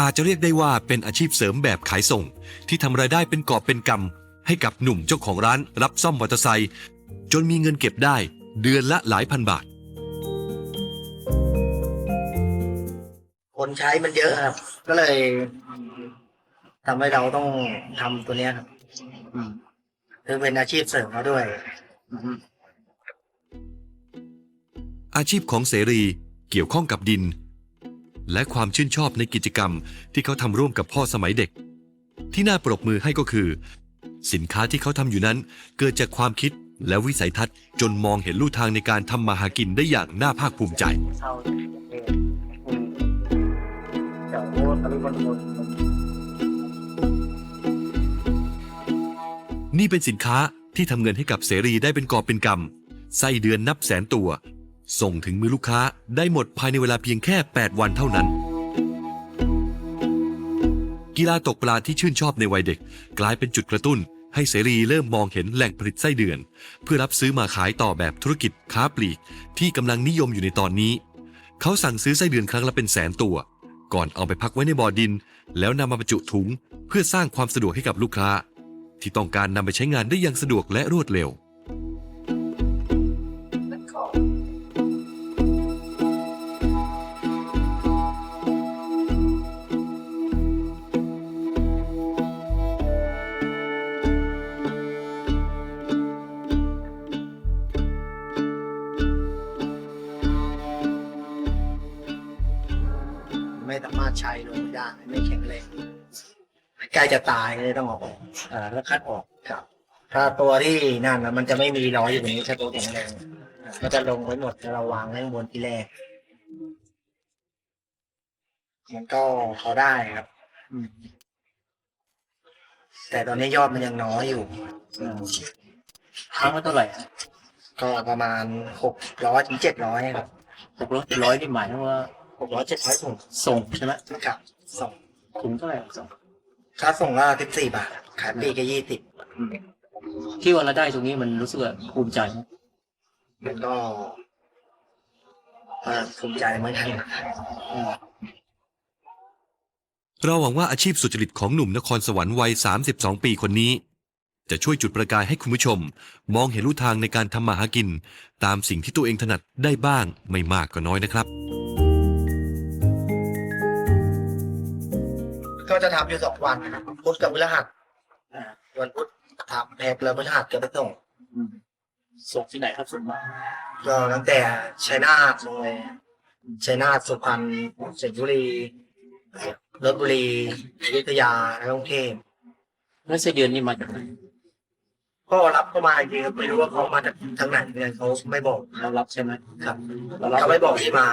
อาจจะเรียกได้ว่าเป็นอาชีพเสริมแบบขายส่ง ที่ทำรายได้เป็นกอบเป็นกำให้กับหนุ่มเจ้าของร้านรับซ่อมมอเตอร์ไซค์จนมีเงินเก็บได้เดือนละหลายพันบาท คนใช้มันเยอะครับ ก็เลยทำให้เราต้องทำตัวเนี้ยครับอืมคือเป็นอาชีพเสริมมาด้วยอืมอาชีพของเสรีเกี่ยวข้องกับดิน และความชื่นชอบในกิจกรรมที่เขาทำร่วมกับพ่อสมัยเด็ก ที่น่าปรบมือให้ก็คือ สินค้าที่เขาทำอยู่นั้น เกิดจากความคิดและวิสัยทัศน์จนมองเห็นลู่ทางในการทำมาหากินได้อย่างน่าภาคภูมิใจ นี่เป็นสินค้าที่ทำเงินให้กับเสรีได้เป็นกอบเป็นกำไส้เดือนนับแสนตัว ส่งถึงมือลูกค้าได้หมดภายในเวลาเพียงแค่ 8 วันเท่านั้น กีฬาตกปลาที่ชื่นชอบในวัยเด็ก กลายเป็นจุดกระตุ้น ให้เสรีเริ่มมองเห็นแหล่งผลิตไส้เดือน เพื่อรับซื้อมาขายต่อแบบธุรกิจค้าปลีก ที่กำลังนิยมอยู่ในตอนนี้ เขาสั่งซื้อไส้เดือนครั้งละเป็นแสนตัว ก่อนเอาไปพักไว้ในบ่อดิน แล้วนำมาบรรจุถุง เพื่อสร้างความสะดวกให้กับลูกค้า ที่ต้องการนำไปใช้งานได้อย่างสะดวกและรวดเร็ว สามารถใช้ลงได้ไม่แข็งแรงใกล้จะตายเลยต้องเออกอ่าแล้วคัดออกครับ ถ้าตัวที่นั่นนะมันจะไม่มีร้อยอยู่ตรงนี้ถ้าตัวแข็งแรงมันจะลงไว้หมดแล้วเราวางไว้ข้างบนที่แรกมันก็พอได้ครับอืมแต่ตอนนี้ยอดมันยังน้อยอยู่อืมครั้งละเท่าไหร่ก็ประมาณหกร้อยถึงเจ็ดร้อยครับหกร้อยร้อยนี่หมายถึงว่า หกร้อยเจ็ดร้อยถุงส่งใช่ไหมครับส่งถุงเท่าไหร่ส่งค่าส่งก็สิบสี่บาทขายปลีกก็ยี่สิบอืมที่ว่าเราได้ตรงนี้มันรู้สึกว่าภูมิใจไหมมันก็เอ่อภูมิใจเหมือนกันอืม เราหวังว่าอาชีพสุจริตของหนุ่มนครสวรรค์วัย 32 ปีคนนี้ จะช่วยจุดประกายให้คุณผู้ชม มองเห็นลู่ทางในการทำมาหากิน ตามสิ่งที่ตัวเองถนัดได้บ้างไม่มากก็น้อยนะครับ ก็จะทำอยู่สองวันพุธกับพฤหัสอ่าวันพุธทำแพ็คแล้วพฤหัสก็ไปส่งอืมส่งที่ไหนครับส่งมาก็ตั้งแต่ชัยนาทลงเลยชัยนาทสุพรรณสิงห์บุรีลบบุรีอยุธยาและกรุงเทพแล้วไส้เดือนนี่มาจากไหนก็รับเข้ามาเยอะไม่รู้ว่าเขามาจากทางไหนเนี่ยเขาไม่บอกเรารับใช่ไหมครับเรารับเขาไม่บอกที่มา